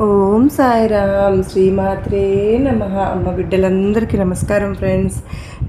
ఓం సాయిరామ్ శ్రీమాత్రే నమ. అమ్మ బిడ్డలందరికీ నమస్కారం ఫ్రెండ్స్.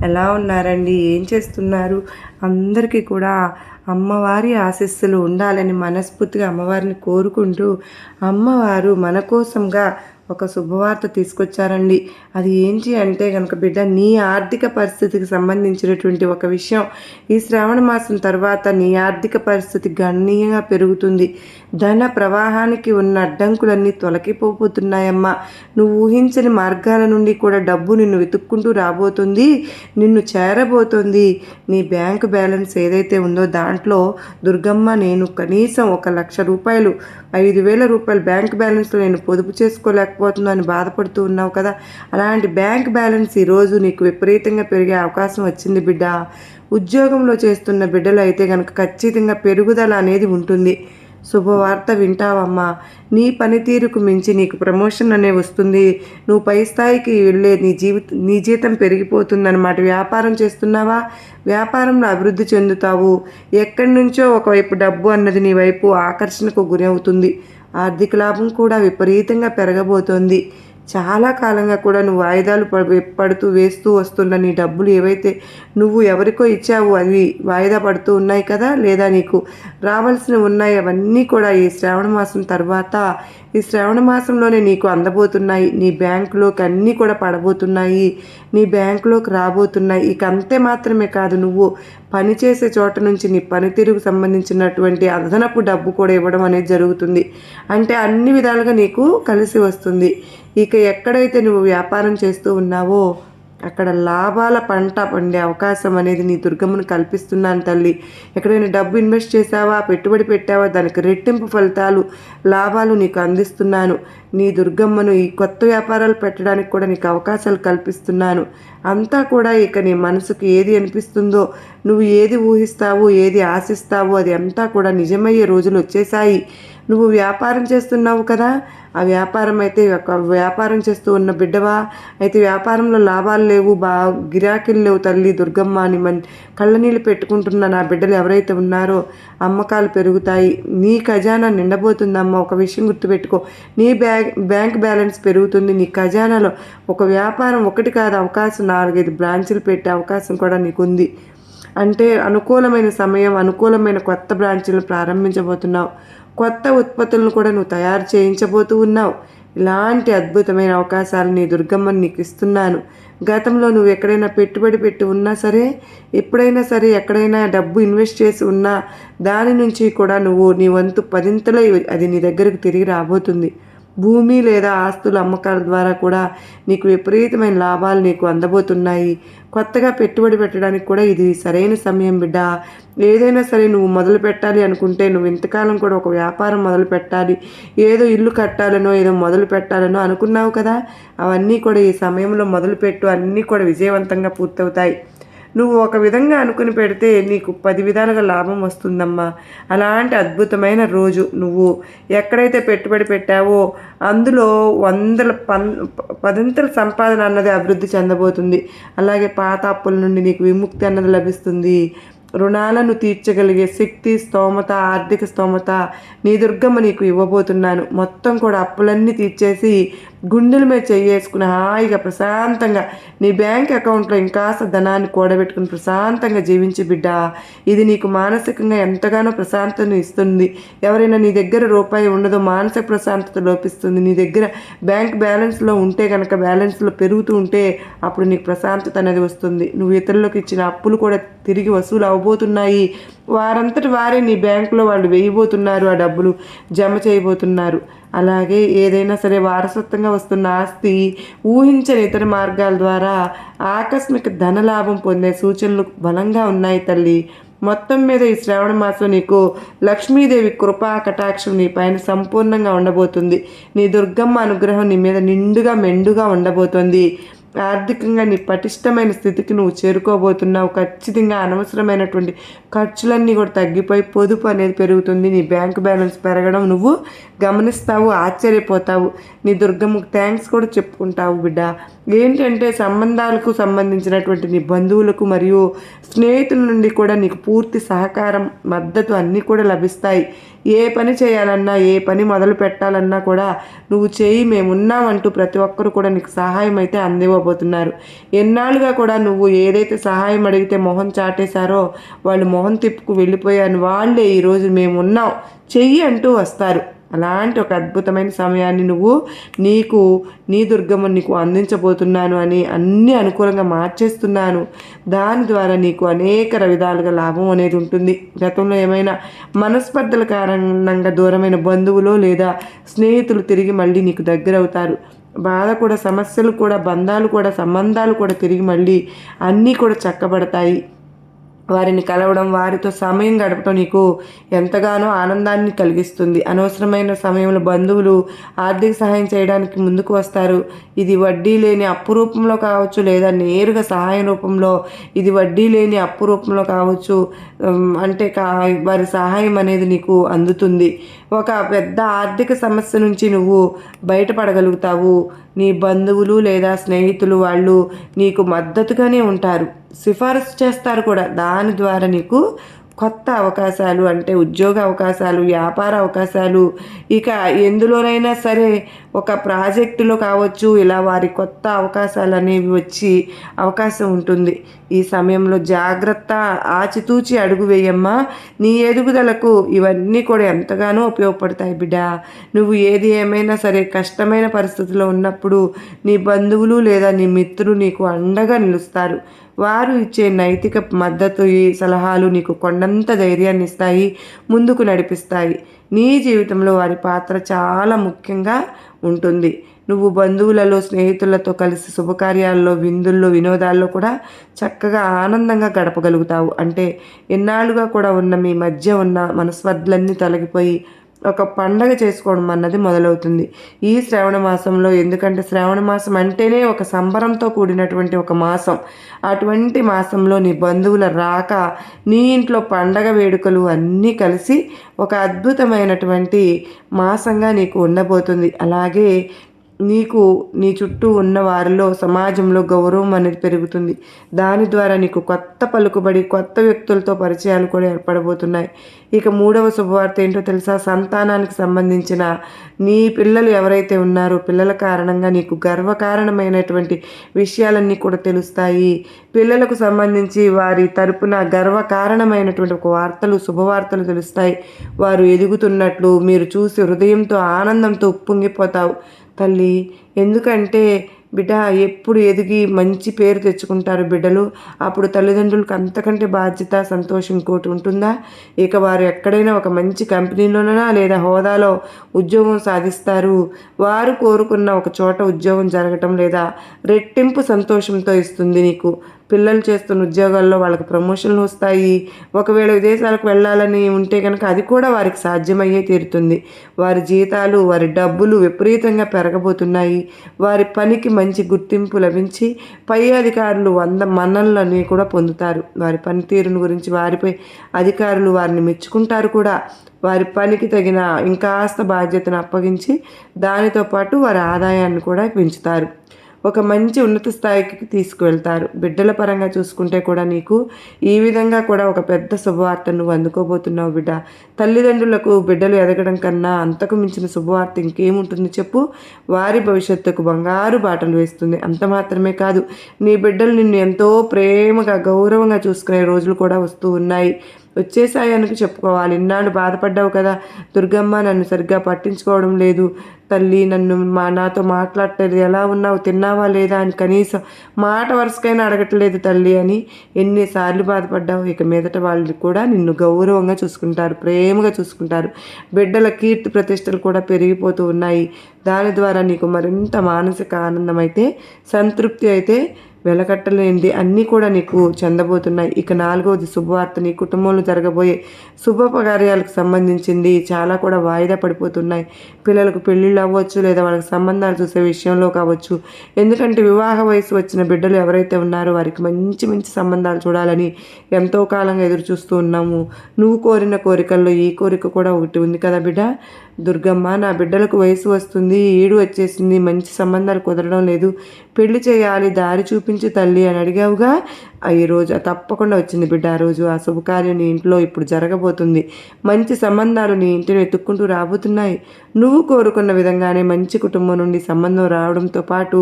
ఎలా ఉన్నారండి? ఏం చేస్తున్నారు? అందరికీ కూడా అమ్మవారి ఆశస్సులు ఉండాలని మనస్ఫూర్తిగా అమ్మవారిని కోరుకుంటూ అమ్మవారు మన కోసంగా ఒక శుభవార్త తీసుకొచ్చారండి. అది ఏంటి అంటే కనుక బిడ్డ నీ ఆర్థిక పరిస్థితికి సంబంధించినటువంటి ఒక విషయం. ఈ శ్రావణ మాసం తర్వాత నీ ఆర్థిక పరిస్థితి గణనీయంగా పెరుగుతుంది. ధన ప్రవాహానికి ఉన్న అడ్డంకులన్నీ తొలగిపోతున్నాయమ్మా నువ్వు ఊహించని మార్గాల నుండి కూడా డబ్బు నిన్ను వెతుక్కుంటూ రాబోతుంది. నిన్ను చేరబోతుంది. నీ బ్యాంకు బ్యాలెన్స్ ఏదైతే ఉందో దాంట్లో దుర్గమ్మ నేను కనీసం ఒక లక్ష రూపాయలు ఐదు వేల రూపాయలు బ్యాంక్ బ్యాలెన్స్లో నేను పొదుపు చేసుకోలేక లేకపోతుందో అని బాధపడుతూ ఉన్నావు కదా. అలాంటి బ్యాంక్ బ్యాలెన్స్ ఈరోజు నీకు విపరీతంగా పెరిగే అవకాశం వచ్చింది బిడ్డ. ఉద్యోగంలో చేస్తున్న బిడ్డలు అయితే కనుక ఖచ్చితంగా పెరుగుదల అనేది ఉంటుంది. శుభవార్త వింటావమ్మా. నీ పనితీరుకు మించి నీకు ప్రమోషన్ అనే వస్తుంది. నువ్వు పై స్థాయికి వెళ్ళే నీ జీవిత నీ జీతం పెరిగిపోతుందన్నమాట. వ్యాపారం చేస్తున్నావా? వ్యాపారంలో అభివృద్ధి చెందుతావు. ఎక్కడి నుంచో ఒకవైపు డబ్బు అన్నది నీ వైపు ఆకర్షణకు గురి అవుతుంది ఆర్థిక లాభం కూడా విపరీతంగా పెరగబోతోంది. చాలా కాలంగా కూడా నువ్వు వాయిదాలు పడుతూ వేస్తూ వస్తున్న నీ డబ్బులు ఏవైతే నువ్వు ఎవరికో ఇచ్చావు అవి వాయిదా పడుతూ ఉన్నాయి కదా? లేదా నీకు రావాల్సినవి ఉన్నాయి? అవన్నీ కూడా ఈ శ్రావణ మాసం తర్వాత ఈ శ్రావణ మాసంలోనే నీకు అందబోతున్నాయి. నీ బ్యాంకులోకి అన్నీ కూడా పడబోతున్నాయి. నీ బ్యాంకులోకి రాబోతున్నాయి. ఇక అంతే మాత్రమే కాదు నువ్వు పనిచేసే చోట నుంచి నీ పనితీరుకు సంబంధించినటువంటి అదనపు డబ్బు కూడా ఇవ్వడం అనేది జరుగుతుంది. అంటే అన్ని విధాలుగా నీకు కలిసి వస్తుంది. ఇక ఎక్కడైతే నువ్వు వ్యాపారం చేస్తూ ఉన్నావో అక్కడ లాభాల పంట పండే అవకాశం అనేది నీ దుర్గమ్మను కల్పిస్తున్నాను తల్లి. ఎక్కడైనా డబ్బు ఇన్వెస్ట్ చేసావా పెట్టుబడి పెట్టావా దానికి రెట్టింపు ఫలితాలు లాభాలు నీకు అందిస్తున్నాను. నీ దుర్గమ్మను ఈ కొత్త వ్యాపారాలు పెట్టడానికి కూడా నీకు అవకాశాలు కల్పిస్తున్నాను. అంతా కూడా ఇక నీ మనసుకు ఏది అనిపిస్తుందో నువ్వు ఏది ఊహిస్తావు ఏది ఆశిస్తావు అది అంతా కూడా నిజమయ్యే రోజులు వచ్చేసాయి నువ్వు వ్యాపారం చేస్తున్నావు కదా ఆ వ్యాపారం అయితే ఒక వ్యాపారం చేస్తూ ఉన్న బిడ్డవా? అయితే వ్యాపారంలో లాభాలు లేవు బా గిరాకీలు లేవు తల్లి దుర్గమ్మ అని మన కళ్ళనీళ్ళు పెట్టుకుంటున్న నా బిడ్డలు ఎవరైతే ఉన్నారో అమ్మకాలు పెరుగుతాయి. నీ ఖజానా నిండబోతుందమ్మ. ఒక విషయం గుర్తుపెట్టుకో. నీ బ్యాంక్ బ్యాంక్ బ్యాలెన్స్ పెరుగుతుంది. నీ ఖజానాలో ఒక వ్యాపారం ఒకటి కాదు అవకాశం నాలుగైదు బ్రాంచులు పెట్టే అవకాశం కూడా నీకుంది. అంటే అనుకూలమైన సమయం అనుకూలమైన కొత్త బ్రాంచీలను ప్రారంభించబోతున్నావు. కొత్త ఉత్పత్తులను కూడా నువ్వు తయారు చేయించబోతూ ఉన్నావు. ఇలాంటి అద్భుతమైన అవకాశాలు నీ దుర్గమ్మని నీకు ఇస్తున్నాను. గతంలో నువ్వు ఎక్కడైనా పెట్టుబడి పెట్టి ఉన్నా సరే ఎప్పుడైనా సరే ఎక్కడైనా డబ్బు ఇన్వెస్ట్ చేసి ఉన్నా దాని నుంచి కూడా నువ్వు నీ వంతు పదింతలో అది నీ దగ్గరకు తిరిగి రాబోతుంది. భూమి లేదా ఆస్తుల అమ్మకాల ద్వారా కూడా నీకు విపరీతమైన లాభాలు నీకు అందబోతున్నాయి. కొత్తగా పెట్టుబడి పెట్టడానికి కూడా ఇది సరైన సమయం బిడ్డ. ఏదైనా సరే నువ్వు మొదలు పెట్టాలి అనుకుంటే నువ్వు ఇంతకాలం కూడా ఒక వ్యాపారం మొదలు పెట్టాలి. ఏదో ఇల్లు కట్టాలనో ఏదో మొదలు పెట్టాలనో అనుకున్నావు కదా? అవన్నీ కూడా ఈ సమయంలో మొదలుపెట్టు. అన్నీ కూడా విజయవంతంగా పూర్తవుతాయి. నువ్వు ఒక విధంగా అనుకుని పెడితే నీకు పది విధాలుగా లాభం వస్తుందమ్మా. అలాంటి అద్భుతమైన రోజు నువ్వు. ఎక్కడైతే పెట్టుబడి పెట్టావో అందులో వందల పన్ పదంతల సంపాదన అన్నది అభివృద్ధి చెందబోతుంది. అలాగే పాత అప్పుల నుండి నీకు విముక్తి అన్నది లభిస్తుంది. రుణాలను తీర్చగలిగే శక్తి స్తోమత ఆర్థిక స్తోమత నీ దుర్గమ్మ నీకు ఇవ్వబోతున్నాను. మొత్తం కూడా అప్పులన్నీ తీర్చేసి గుండెల మీద చేసుకుని హాయిగా ప్రశాంతంగా నీ బ్యాంక్ అకౌంట్లో ఇంకాస్త ధనాన్ని కూడబెట్టుకుని ప్రశాంతంగా జీవించి బిడ్డ. ఇది నీకు మానసికంగా ఎంతగానో ప్రశాంతను ఇస్తుంది. ఎవరైనా నీ దగ్గర రూపాయి ఉండదో మానసిక ప్రశాంతత లోపిస్తుంది. నీ దగ్గర బ్యాంక్ బ్యాలెన్స్లో ఉంటే కనుక బ్యాలెన్స్లో పెరుగుతూ ఉంటే అప్పుడు నీకు ప్రశాంతత అనేది వస్తుంది. నువ్వు ఇతరులకు ఇచ్చిన అప్పులు కూడా తిరిగి వసూలు అవ్వబోతున్నాయి. వారంతటి వారే నీ బ్యాంకులో వాళ్ళు వేయబోతున్నారు. ఆ డబ్బులు జమ చేయబోతున్నారు. అలాగే ఏదైనా సరే వారసత్వంగా వస్తున్న ఆస్తి ఊహించని ఇతర మార్గాల ద్వారా ఆకస్మిక ధనలాభం పొందే సూచనలు బలంగా ఉన్నాయి తల్లి. మొత్తం మీద ఈ శ్రావణ మాసం నీకు లక్ష్మీదేవి కృపా కటాక్షం నీ పైన సంపూర్ణంగా ఉండబోతుంది. నీ దుర్గమ్మ అనుగ్రహం నీ మీద నిండుగా మెండుగా ఉండబోతోంది. ఆర్థికంగా నీ పటిష్టమైన స్థితికి నువ్వు చేరుకోబోతున్నావు. ఖచ్చితంగా అనవసరమైనటువంటి ఖర్చులన్నీ కూడా తగ్గిపోయి పొదుపు అనేది పెరుగుతుంది. నీ బ్యాంక్ బ్యాలెన్స్ పెరగడం నువ్వు గమనిస్తావు ఆశ్చర్యపోతావు. నీ దుర్గమ్మకు థ్యాంక్స్ కూడా చెప్పుకుంటావు బిడ్డ. ఏంటంటే సంబంధాలకు సంబంధించినటువంటి నీ బంధువులకు మరియు స్నేహితుల నుండి కూడా నీకు పూర్తి సహకారం మద్దతు అన్నీ కూడా లభిస్తాయి. ఏ పని చేయాలన్నా ఏ పని మొదలు పెట్టాలన్నా కూడా నువ్వు చేయి మేమున్నామంటూ ప్రతి ఒక్కరు కూడా నీకు సహాయం అయితే అందివ్వబోతున్నారు. ఎన్నాళ్ళుగా కూడా నువ్వు ఏదైతే సహాయం అడిగితే మొహం చాటేశారో వాళ్ళు మొహం తిప్పుకు వెళ్ళిపోయాను వాళ్ళే ఈరోజు మేమున్నాం. చెయ్యి అంటూ వస్తారు. అలాంటి ఒక అద్భుతమైన సమయాన్ని నువ్వు నీకు నీ దుర్గమ్మ నీకు అందించబోతున్నాను అని అన్ని అనుకూలంగా మార్చేస్తున్నాను. దాని ద్వారా నీకు అనేక విధాలుగా లాభం అనేది ఉంటుంది. గతంలో ఏమైనా మనస్పర్ధల కారణంగా దూరమైన బంధువులు లేదా స్నేహితులు తిరిగి మళ్ళీ నీకు దగ్గర అవుతారు. బాధ కూడా సమస్యలు కూడా బంధాలు కూడా సంబంధాలు కూడా తిరిగి మళ్ళీ అన్నీ కూడా చక్కబడతాయి. వారిని కలవడం వారితో సమయం గడపడం నీకు ఎంతగానో ఆనందాన్ని కలిగిస్తుంది. అనవసరమైన సమయంలో బంధువులు ఆర్థిక సహాయం చేయడానికి ముందుకు వస్తారు. ఇది వడ్డీ లేని అప్పు రూపంలో కావచ్చు లేదా నేరుగా సహాయం రూపంలో ఇది వడ్డీ లేని అప్పు రూపంలో కావచ్చు. అంటే కా వారి సహాయం అనేది నీకు అందుతుంది. ఒక పెద్ద ఆర్థిక సమస్య నుంచి నువ్వు బయటపడగలుగుతావు. నీ బంధువులు లేదా స్నేహితులు వాళ్ళు నీకు మద్దతుగానే ఉంటారు. సిఫారసు చేస్తారు కూడా. దాని ద్వారా నీకు కొత్త అవకాశాలు అంటే ఉద్యోగ అవకాశాలు వ్యాపార అవకాశాలు ఇక ఎందులోనైనా సరే ఒక ప్రాజెక్టులో కావచ్చు ఇలా వారి కొత్త అవకాశాలు అనేవి వచ్చి అవకాశం ఉంటుంది. ఈ సమయంలో జాగ్రత్త ఆచితూచి అడుగు వేయమ్మా. నీ ఎదుగుదలకు ఇవన్నీ కూడా ఎంతగానో ఉపయోగపడతాయి బిడ్డ. నువ్వు ఏది ఏమైనా సరే కష్టమైన పరిస్థితిలో ఉన్నప్పుడు నీ బంధువులు లేదా నీ మిత్రులు నీకు అండగా నిలుస్తారు. వారు ఇచ్చే నైతిక మద్దతు ఈ సలహాలు నీకు కొండంత ధైర్యాన్ని ఇస్తాయి ముందుకు నడిపిస్తాయి. నీ జీవితంలో వారి పాత్ర చాలా ముఖ్యంగా ఉంటుంది. నువ్వు బంధువులలో స్నేహితులతో కలిసి శుభకార్యాల్లో విందుల్లో వినోదాల్లో కూడా చక్కగా ఆనందంగా గడపగలుగుతావు. అంటే ఎన్నాళ్ళుగా కూడా ఉన్న మీ మధ్య ఉన్న మనస్వర్ధులన్నీ తొలగిపోయి ఒక పండగ చేసుకోవడం అన్నది మొదలవుతుంది. ఈ శ్రావణ మాసంలో ఎందుకంటే శ్రావణ మాసం అంటేనే ఒక సంబరంతో కూడినటువంటి ఒక మాసం. అటువంటి మాసంలో నీ బంధువుల రాక నీ ఇంట్లో పండగ వేడుకలు అన్నీ కలిసి ఒక అద్భుతమైనటువంటి మాసంగా నీకు ఉండబోతుంది. అలాగే నీకు నీ చుట్టూ ఉన్న వారిలో సమాజంలో గౌరవం అనేది పెరుగుతుంది. దాని ద్వారా నీకు కొత్త పలుకుబడి కొత్త వ్యక్తులతో పరిచయాలు కూడా ఏర్పడబోతున్నాయి. ఇక మూడవ శుభవార్త ఏంటో తెలుసా? సంతానానికి సంబంధించిన నీ పిల్లలు ఎవరైతే ఉన్నారో పిల్లల కారణంగా నీకు గర్వకారణమైనటువంటి విషయాలన్నీ కూడా తెలుస్తాయి. పిల్లలకు సంబంధించి వారి తరపున గర్వకారణమైనటువంటి ఒక వార్తలు శుభవార్తలు తెలుస్తాయి. వారు ఎదుగుతున్నట్లు మీరు చూసి హృదయంతో ఆనందంతో ఉప్పొంగిపోతావు. తల్లి ఎందుకంటే బిడ్డ ఎప్పుడు ఎదిగి మంచి పేరు తెచ్చుకుంటారు బిడ్డలు. అప్పుడు తల్లిదండ్రులకు అంతకంటే బాధ్యత సంతోషం ఇంకోటి ఉంటుందా? ఇక వారు ఎక్కడైనా ఒక మంచి కంపెనీలోనైనా లేదా హోదాలో ఉద్యోగం సాధిస్తారు. వారు కోరుకున్న ఒక చోట ఉద్యోగం జరగటం లేదా రెట్టింపు సంతోషంతో ఇస్తుంది నీకు. పిల్లలు చేస్తున్న ఉద్యోగాల్లో వాళ్ళకి ప్రమోషన్లు వస్తాయి. ఒకవేళ విదేశాలకు వెళ్ళాలని ఉంటే కనుక అది కూడా వారికి సాధ్యమయ్యే తీరుతుంది. వారి జీతాలు వారి డబ్బులు విపరీతంగా పెరగబోతున్నాయి. వారి పనికి మంచి గుర్తింపు లభించి పై అధికారులు వంద మన్ననలని కూడా పొందుతారు. వారి పనితీరును గురించి వారిపై అధికారులు వారిని మెచ్చుకుంటారు కూడా. వారి పనికి తగిన ఇంకాస్త బాధ్యతను అప్పగించి దానితో పాటు వారి ఆదాయాన్ని కూడా పెంచుతారు. ఒక మంచి ఉన్నత స్థాయికి తీసుకువెళ్తారు. బిడ్డల పరంగా చూసుకుంటే కూడా నీకు ఈ విధంగా కూడా ఒక పెద్ద శుభవార్త నువ్వు అందుకోబోతున్నావు బిడ్డ. తల్లిదండ్రులకు బిడ్డలు ఎదగడం కన్నా అంతకు మించిన శుభవార్త ఇంకేముంటుంది చెప్పు. వారి భవిష్యత్తుకు బంగారు బాటలు వేస్తుంది. అంత మాత్రమే కాదు నీ బిడ్డలు నిన్ను ఎంతో ప్రేమగా గౌరవంగా చూసుకునే రోజులు కూడా వస్తూ ఉన్నాయి. వచ్చేసాయనికి చెప్పుకోవాలి. ఇన్నాళ్ళు బాధపడ్డావు కదా. దుర్గమ్మ నన్ను సరిగ్గా పట్టించుకోవడం లేదు. తల్లి నన్ను మా నాతో మాట్లాడలేదు. ఎలా ఉన్నావు? తిన్నావా లేదా అని కనీసం మాట వరుసకైనా అడగట్లేదు తల్లి అని ఎన్నిసార్లు బాధపడ్డావు. ఇక మీదట వాళ్ళు కూడా నిన్ను గౌరవంగా చూసుకుంటారు. ప్రేమగా చూసుకుంటారు. బిడ్డల కీర్తి ప్రతిష్టలు కూడా పెరిగిపోతూ ఉన్నాయి. దాని ద్వారా నీకు మరింత మానసిక ఆనందం అయితే సంతృప్తి అయితే వెలకట్టలేనిది అన్నీ కూడా నీకు చెందబోతున్నాయి. ఇక నాలుగవది శుభవార్త. నీ కుటుంబంలో జరగబోయే శుభోపకార్యాలకు సంబంధించింది చాలా కూడా వాయిదా పడిపోతున్నాయి. పిల్లలకు పెళ్ళిళ్ళు అవ్వచ్చు లేదా వాళ్ళకి సంబంధాలు చూసే విషయంలో కావచ్చు. ఎందుకంటే వివాహ వయసు వచ్చిన బిడ్డలు ఎవరైతే ఉన్నారో వారికి మంచి మంచి సంబంధాలు చూడాలని ఎంతో కాలంగా ఎదురు చూస్తూ ఉన్నాము. నువ్వు కోరిన కోరికల్లో ఈ కోరిక కూడా ఒకటి ఉంది కదా బిడ్డ? దుర్గమ్మ నా బిడ్డలకు వయసు వస్తుంది ఈడు వచ్చేసింది మంచి సంబంధాలు కుదరడం లేదు. పెళ్ళి చేయాలి దారి చూపించి తల్లి అని అడిగావుగా. ఈ రోజు తప్పకుండా వచ్చింది బిడ్డ ఆ రోజు. ఆ శుభకార్యం నీ ఇంట్లో ఇప్పుడు జరగబోతుంది. మంచి సంబంధాలు నీ ఇంటిని ఎత్తుక్కుంటూ రాబోతున్నాయి. నువ్వు కోరుకున్న విధంగానే మంచి కుటుంబం నుండి సంబంధం రావడంతో పాటు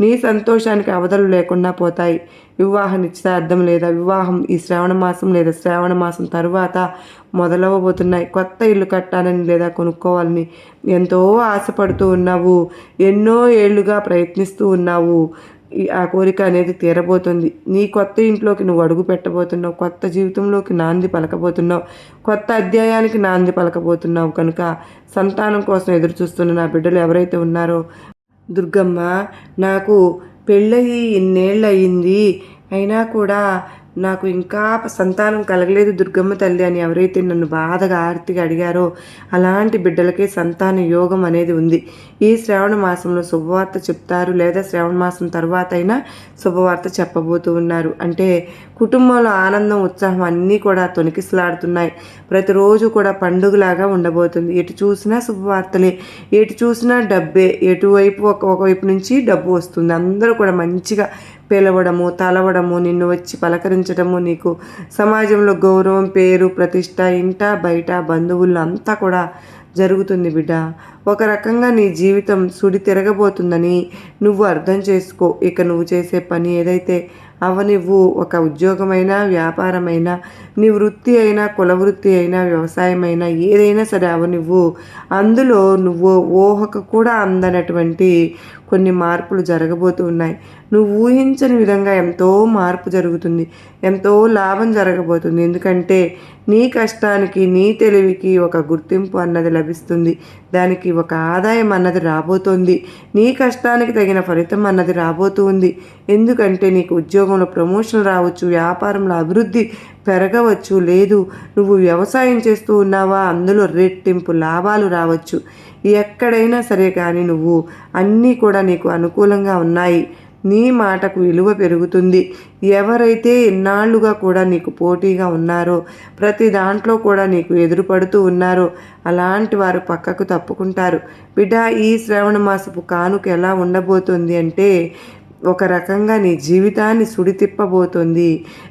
నీ సంతోషానికి అవధలు లేకుండా పోతాయి. వివాహ నిశ్చితార్థం లేదా? వివాహం ఈ శ్రావణ మాసం లేదా శ్రావణ మాసం తర్వాత మొదలవ్వబోతున్నాయి. కొత్త ఇల్లు కట్టాలని లేదా కొనుక్కోవాలని ఎంతో ఆశపడుతూ ఉన్నావు. ఎన్నో ఏళ్ళుగా ప్రయత్నిస్తూ ఉన్నావు. ఈ- ఆ కోరిక అనేది తీరబోతుంది. నీ కొత్త ఇంట్లోకి నువ్వు అడుగు పెట్టబోతున్నావు. కొత్త జీవితంలోకి నాంది పలకబోతున్నావు. కొత్త అధ్యాయానికి నాంది పలకబోతున్నావు కనుక సంతానం కోసం ఎదురు చూస్తున్న నా బిడ్డలు ఎవరైతే ఉన్నారో దుర్గమ్మ నాకు పెళ్ళయి ఇన్నేళ్ళు అయినా కూడా నాకు ఇంకా సంతానం కలగలేదు దుర్గమ్మ తల్లి అని ఎవరైతే నన్ను బాధగా ఆర్తిగా అడిగారో అలాంటి బిడ్డలకే సంతాన యోగం అనేది ఉంది. ఈ శ్రావణ మాసంలో శుభవార్త చెప్తారు లేదా శ్రావణ మాసం తర్వాత అయినా శుభవార్త చెప్పబోతూ ఉన్నారు. అంటే కుటుంబంలో ఆనందం ఉత్సాహం అన్నీ కూడా తొనికిసలాడుతున్నాయి ప్రతిరోజు కూడా పండుగలాగా ఉండబోతుంది. ఎటు చూసినా శుభవార్తలే ఎటు చూసినా డబ్బే ఎటువైపు ఒక ఒకవైపు నుంచి డబ్బు వస్తుంది. అందరూ కూడా మంచిగా పిలవడము తలవడము నిన్ను వచ్చి పలకరించడము నీకు సమాజంలో గౌరవం పేరు ప్రతిష్ట ఇంట బయట బంధువులు అంతా కూడా జరుగుతుంది బిడ్డ. ఒక రకంగా నీ జీవితం సుడి తిరగబోతుందని నువ్వు అర్థం చేసుకో. ఇక నువ్వు చేసే పని ఏదైతే అవనివ్వు ఒక ఉద్యోగమైనా వ్యాపారమైనా నీ వృత్తి అయినా కుల వృత్తి అయినా వ్యవసాయమైనా ఏదైనా సరే అవనివ్వు. అందులో నువ్వు ఊహకు కూడా అందనటువంటి కొన్ని మార్పులు జరగబోతూ ఉన్నాయి. నువ్వు ఊహించని విధంగా ఎంతో మార్పు జరుగుతుంది ఎంతో లాభం జరగబోతుంది. ఎందుకంటే నీ కష్టానికి నీ తెలివికి ఒక గుర్తింపు అన్నది లభిస్తుంది. దానికి ఒక ఆదాయం అన్నది రాబోతోంది. నీ కష్టానికి తగిన ఫలితం అన్నది రాబోతూ ఉంది ఎందుకంటే నీకు ఉద్యోగంలో ప్రమోషన్ రావచ్చు వ్యాపారంలో అభివృద్ధి పెరగవచ్చు. లేదు నువ్వు వ్యవసాయం చేస్తూ ఉన్నావా? అందులో రెట్టింపు లాభాలు రావచ్చు. ఎక్కడైనా సరే కానీ నువ్వు అన్నీ కూడా నీకు అనుకూలంగా ఉన్నాయి. నీ మాటకు విలువ పెరుగుతుంది. ఎవరైతే ఎన్నాళ్ళుగా కూడా నీకు పోటీగా ఉన్నారో ప్రతి దాంట్లో కూడా నీకు ఎదురుపడుతూ ఉన్నారో అలాంటి వారు పక్కకు తప్పుకుంటారు. బిడ్డ ఈ శ్రావణ మాసపు కానుక ఎలా ఉండబోతుంది అంటే ఒక రకంగా నీ జీవితాన్ని సుడితిప్పబోతుంది.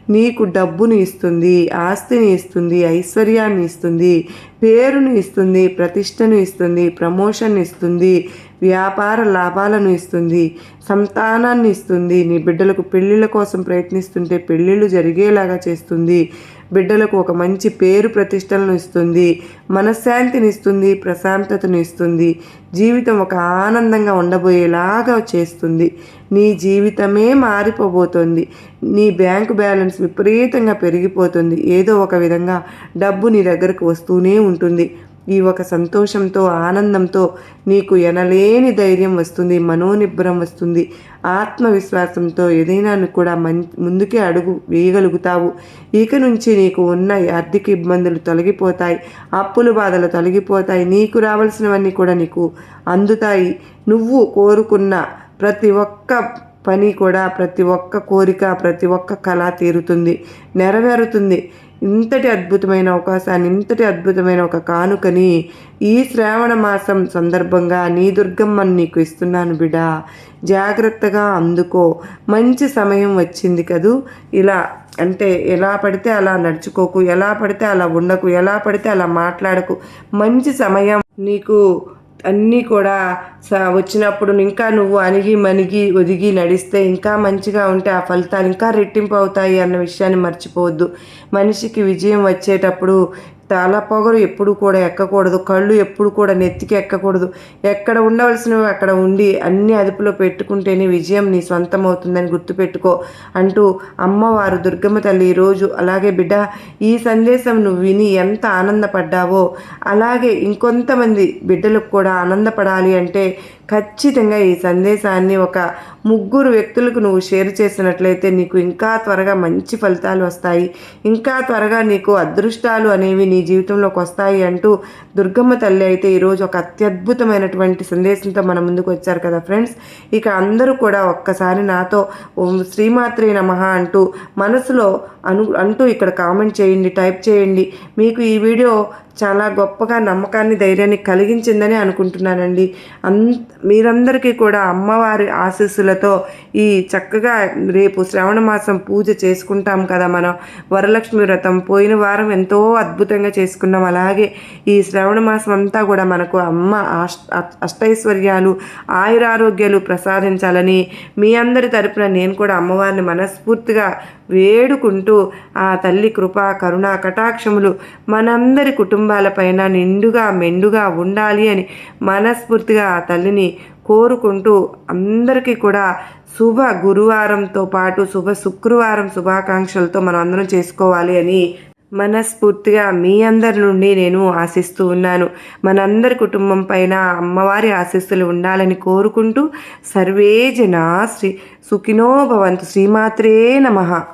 నీకు డబ్బుని ఇస్తుంది ఆస్తిని ఇస్తుంది ఐశ్వర్యాన్ని ఇస్తుంది పేరును ఇస్తుంది ప్రతిష్టను ఇస్తుంది ప్రమోషన్ ఇస్తుంది వ్యాపార లాభాలను ఇస్తుంది సంతానాన్ని ఇస్తుంది. నీ బిడ్డలకు పెళ్ళిళ్ళ కోసం ప్రయత్నిస్తుంటే పెళ్ళిళ్ళు జరిగేలాగా చేస్తుంది. బిడ్డలకు ఒక మంచి పేరు ప్రతిష్టలను ఇస్తుంది మనశ్శాంతిని ఇస్తుంది ప్రశాంతతను ఇస్తుంది. జీవితం ఒక ఆనందంగా ఉండబోయేలాగా చేస్తుంది. నీ జీవితమే మారిపోబోతోంది. నీ బ్యాంకు బ్యాలెన్స్ విపరీతంగా పెరిగిపోతుంది. ఏదో ఒక విధంగా డబ్బు నీ దగ్గరకు వస్తూనే ఉంటుంది. ఈ ఒక సంతోషంతో ఆనందంతో నీకు ఎనలేని ధైర్యం వస్తుంది మనోనిబ్బరం వస్తుంది. ఆత్మవిశ్వాసంతో ఏదైనా కూడా మం ముందుకే అడుగు వేయగలుగుతావు. ఇక నుంచి నీకు ఉన్న ఆర్థిక ఇబ్బందులు తొలగిపోతాయి అప్పుల బాధలు తొలగిపోతాయి నీకు రావాల్సినవన్నీ కూడా నీకు అందుతాయి. నువ్వు కోరుకున్న ప్రతి ఒక్క పని కూడా ప్రతి ఒక్క కోరిక ప్రతి ఒక్క కళ తీరుతుంది నెరవేరుతుంది. ఇంతటి అద్భుతమైన అవకాశాన్ని ఇంతటి అద్భుతమైన ఒక కానుకని ఈ శ్రావణ మాసం సందర్భంగా నీ దుర్గమ్మని నీకు ఇస్తున్నాను బిడా. జాగ్రత్తగా అందుకో. మంచి సమయం వచ్చింది కదూ. ఇలా అంటే ఎలా పడితే అలా నడుచుకోకు ఎలా పడితే అలా ఉండకు ఎలా పడితే అలా మాట్లాడకు. మంచి సమయం నీకు అన్నీ కూడా స వచ్చినప్పుడు ఇంకా నువ్వు అణిగి మణిగి ఒదిగి నడిస్తే ఇంకా మంచిగా ఉంటే ఆ ఫలితాలు ఇంకా రెట్టింపు అవుతాయి అన్న విషయాన్ని మర్చిపోవద్దు. మనిషికి విజయం వచ్చేటప్పుడు తల పొగరు ఎప్పుడు కూడా ఎక్కకూడదు కళ్ళు ఎప్పుడు కూడా నెత్తికి ఎక్కకూడదు. ఎక్కడ ఉండవలసినవి అక్కడ ఉండి అన్ని అదుపులో పెట్టుకుంటేనే విజయం నీ సొంతం అవుతుందని గుర్తుపెట్టుకో అంటూ అమ్మవారు దుర్గమ్మ తల్లి ఈరోజు అలాగే బిడ్డ ఈ సందేశం నువ్వు విని ఎంత ఆనందపడ్డావో అలాగే ఇంకొంతమంది బిడ్డలకు కూడా ఆనందపడాలి అంటే ఖచ్చితంగా ఈ సందేశాన్ని ఒక ముగ్గురు వ్యక్తులకు నువ్వు షేర్ చేసినట్లయితే నీకు ఇంకా త్వరగా మంచి ఫలితాలు వస్తాయి. ఇంకా త్వరగా నీకు అదృష్టాలు అనేవి నీ జీవితంలోకి వస్తాయి అంటూ దుర్గమ్మ తల్లి అయితే ఈరోజు ఒక అత్యద్భుతమైనటువంటి సందేశంతో మన ముందుకు వచ్చారు కదా ఫ్రెండ్స్. ఇక అందరూ కూడా ఒక్కసారి నాతో శ్రీమాత్రి శ్రీమాత్రే నమః అంటూ మనసులో అను అంటూ ఇక్కడ కామెంట్ చేయండి టైప్ చేయండి. మీకు ఈ వీడియో చాలా గొప్పగా నమ్మకాన్ని ధైర్యాన్ని కలిగించిందని అనుకుంటున్నానండి. అన్ మీరందరికీ కూడా అమ్మవారి ఆశీస్సులతో ఈ చక్కగా రేపు శ్రావణ మాసం పూజ చేసుకుంటాం కదా మనం. వరలక్ష్మి వ్రతం పోయిన వారం ఎంతో అద్భుతంగా చేసుకున్నాం. అలాగే ఈ శ్రావణ మాసం అంతా కూడా మనకు అమ్మ అష్టైశ్వర్యాలు ఆయురారోగ్యాలు ప్రసాదించాలని మీ అందరి తరపున నేను కూడా అమ్మవారిని మనస్ఫూర్తిగా వేడుకుంటూ ఆ తల్లి కృప కరుణ కటాక్షములు మనందరి కుటుంబాలపైన నిండుగా మెండుగా ఉండాలి అని మనస్ఫూర్తిగా ఆ తల్లిని కోరుకుంటూ అందరికీ కూడా శుభ గురువారంతో పాటు శుభ శుక్రవారం శుభాకాంక్షలతో మనం అందరం చేసుకోవాలి అని మనస్ఫూర్తిగా మీ అందరి నుండి నేను ఆశిస్తూ ఉన్నాను. మనందరి కుటుంబం పైన అమ్మవారి ఆశీస్సులు ఉండాలని కోరుకుంటూ సర్వే జనా శ్రీ సుఖినో భవంతు. శ్రీమాత్రే నమః.